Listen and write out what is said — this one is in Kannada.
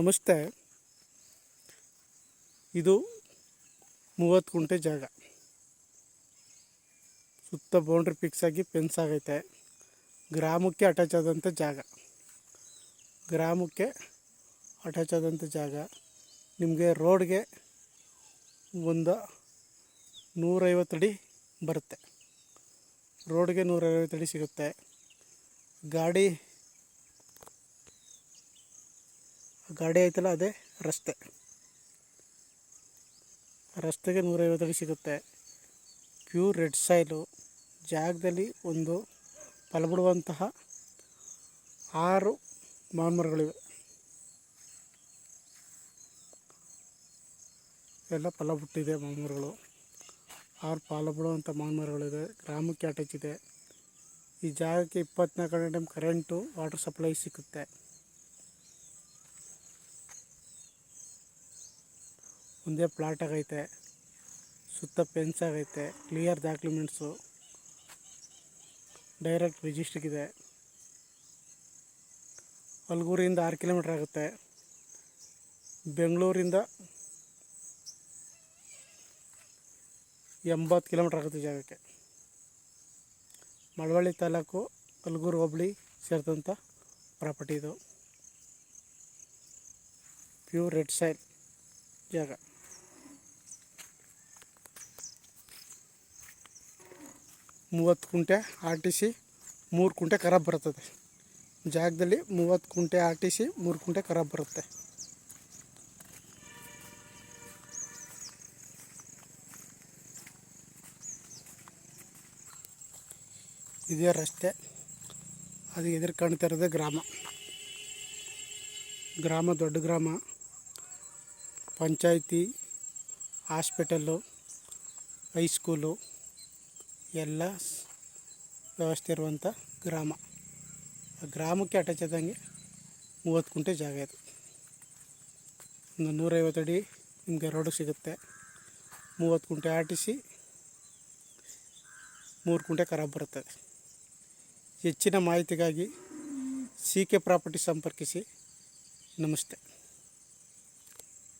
ನಮಸ್ತೆ. ಇದು ಮೂವತ್ತು ಗುಂಟೆ ಜಾಗ. ಸುತ್ತ ಬೌಂಡ್ರಿ ಫಿಕ್ಸ್ ಆಗಿ ಫೆನ್ಸ್ ಆಗೈತೆ. ಗ್ರಾಮಕ್ಕೆ ಅಟ್ಯಾಚ್ ಆದಂಥ ಜಾಗ. ಗ್ರಾಮಕ್ಕೆ ಅಟ್ಯಾಚ್ ಆದಂಥ ಜಾಗ. ನಿಮಗೆ ರೋಡ್ಗೆ ಒಂದು ನೂರೈವತ್ತು ಅಡಿ ಬರುತ್ತೆ. ರೋಡ್ಗೆ ನೂರೈವತ್ತು ಅಡಿ ಸಿಗುತ್ತೆ. ಗಾಡಿ ಗಾಡಿ ಐತಲ್ಲ, ಅದೇ ರಸ್ತೆ. ರಸ್ತೆಗೆ ನೂರೈವತ್ತು ಸಿಗುತ್ತೆ. Pure red soil. ಜಾಗದಲ್ಲಿ ಒಂದು ಫಲ ಬಿಡುವಂತಹ ಆರು ಮಾನ್ಮರಗಳಿವೆ. ಎಲ್ಲ ಫಲ ಬಿಟ್ಟಿದೆ ಮಾನ್ಮರಗಳು. ಆರು ಫಲ ಬಿಡುವಂಥ ಮಾನ್ಮರಗಳಿದೆ. ಗ್ರಾಮಕ್ಕೆ ಅಟ್ಯಾಚ್ ಇದೆ. ಈ ಜಾಗಕ್ಕೆ ಇಪ್ಪತ್ನಾಲ್ಕು ಗಂಟೆ ಟೈಮ್ ಕರೆಂಟು ವಾಟರ್ ಸಪ್ಲೈ ಸಿಗುತ್ತೆ. ಒಂದೇ ಪ್ಲಾಟ್ ಆಗೈತೆ, ಸುತ್ತ ಫೆನ್ಸ್ ಆಗೈತೆ ಕ್ಲಿಯರ್ ಡಾಕ್ಯುಮೆಂಟ್ಸು ಡೈರೆಕ್ಟ್ ರಿಜಿಸ್ಟ್ರಿಗಿದೆ ಅಲ್ಗೂರಿಂದ ಆರು ಕಿಲೋಮೀಟ್ರ್ ಆಗುತ್ತೆ. ಬೆಂಗಳೂರಿಂದ ಎಂಬತ್ತು ಕಿಲೋಮೀಟ್ರ್ ಆಗುತ್ತೆ ಜಾಗಕ್ಕೆ. ಮಳವಳ್ಳಿ ತಾಲೂಕು ಅಲ್ಗೂರು ಹೋಬಳಿ ಸೇರಿದಂಥ ಪ್ರಾಪರ್ಟಿ ಇದು. ಪ್ಯೂರ್ ರೆಡ್ ಸೈಲ್ ಜಾಗ. ಮೂವತ್ತು ಕುಂಟೆ ಆರ್ ಟಿ ಸಿ ಮೂರು ಕುಂಟೆ ಖರಾಬ್ ಬರ್ತದೆ. ಜಾಗದಲ್ಲಿ ಮೂವತ್ತು ಕುಂಟೆ ಆರ್ ಟಿ ಸಿ ಮೂರು ಕುಂಟೆ ಖರಾಬ್ ಬರುತ್ತೆ. ಇದೇ ರಸ್ತೆ. ಅದು ಎದುರು ಕಾಣ್ತಾ ಇರೋದೇ ಗ್ರಾಮ. ಗ್ರಾಮ, ದೊಡ್ಡ ಗ್ರಾಮ. Panchayat, hospital, high school. ಎಲ್ಲ ವ್ಯವಸ್ಥೆ ಇರುವಂಥ ಗ್ರಾಮ. ಆ ಗ್ರಾಮಕ್ಕೆ ಅಟ್ಯಾಚ್ ಆದಂಗೆ ಮೂವತ್ತು ಕುಂಟೆ ಜಾಗ ಇದು. ಒಂದು ನೂರೈವತ್ತು ಅಡಿ ನಿಮಗೆ ರೋಡ್ ಸಿಗುತ್ತೆ. ಮೂವತ್ತು ಕುಂಟೆ ಆರ್ ಟಿ ಸಿ ಮೂರು ಕುಂಟೆ ಖರಾಬ್ ಬರುತ್ತದೆ ಹೆಚ್ಚಿನ ಮಾಹಿತಿಗಾಗಿ ಸಿ ಕೆ ಪ್ರಾಪರ್ಟಿ ಸಂಪರ್ಕಿಸಿ. ನಮಸ್ತೆ.